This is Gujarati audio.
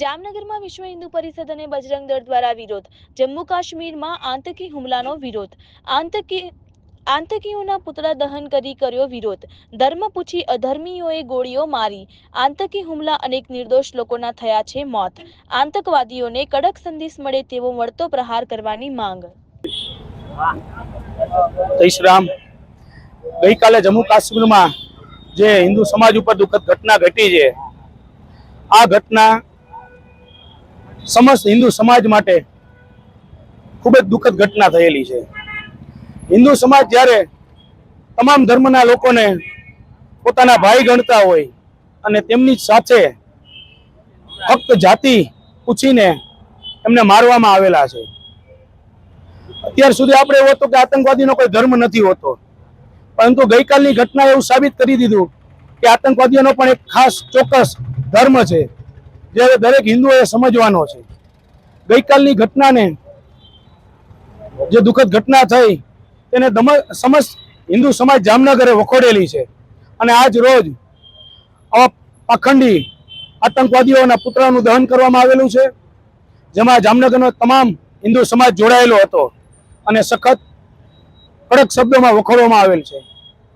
જામનગરમાં વિશ્વ હિન્દુ પરિષદ અને બજરંગ દળ દ્વારા વિરોધ. જમ્મુ કાશ્મીરમાં આતંકી હુમલાનો વિરોધ. આતંકી, આતંકીઓના પુતળા દહન કરી કર્યો વિરોધ. ધર્મ પૂછી અધર્મીઓએ ગોળીઓ મારી. આતંકી હુમલા અનેક નિર્દોષ લોકોના થયા છે મોત. આતંકવાદીઓને કડક સંદેશ મળે તેવો વળતો પ્રહાર કરવાની માંગ. જય રામ. ગઈકાલે જમ્મુ કાશ્મીરમાં જે હિન્દુ સમાજ ઉપર દુઃખદ ઘટના ઘટી છે, આ ઘટના સમસ્ત હિન્દુ સમાજ માટે ખૂબ જ દુઃખદ ઘટના થયેલી છે. હિન્દુ સમાજ જ્યારે તમામ ધર્મના લોકોને પોતાના ભાઈ ગણતા હોય અને તેમની સાથે ફક્ત જાતિ પૂછીને એમને મારવામાં આવેલા છે. અત્યાર સુધી આપણે એવું હતું કે આતંકવાદીનો કોઈ ધર્મ નથી હોતો. પરંતુ ગઈકાલની ઘટના એવું સાબિત કરી દીધું કે આતંકવાદીઓનો પણ એક ખાસ ચોક્કસ ધર્મ છે. જે દરેક હિન્દુઓએ સમજવાનો છે. ગઈકાલની ઘટનાને જે દુઃખદ ઘટના થઈ, તેને સમસ્ત હિન્દુ સમાજ જામનગરે વખોડેલી છે. અને આજ રોજ આવા પાખંડી આતંકવાદીઓના પુતળાનું દહન કરવામાં આવેલું છે, જેમાં જામનગરનો તમામ હિન્દુ સમાજ જોડાયેલો હતો અને સખત કડક શબ્દોમાં વખોડવામાં આવેલ છે.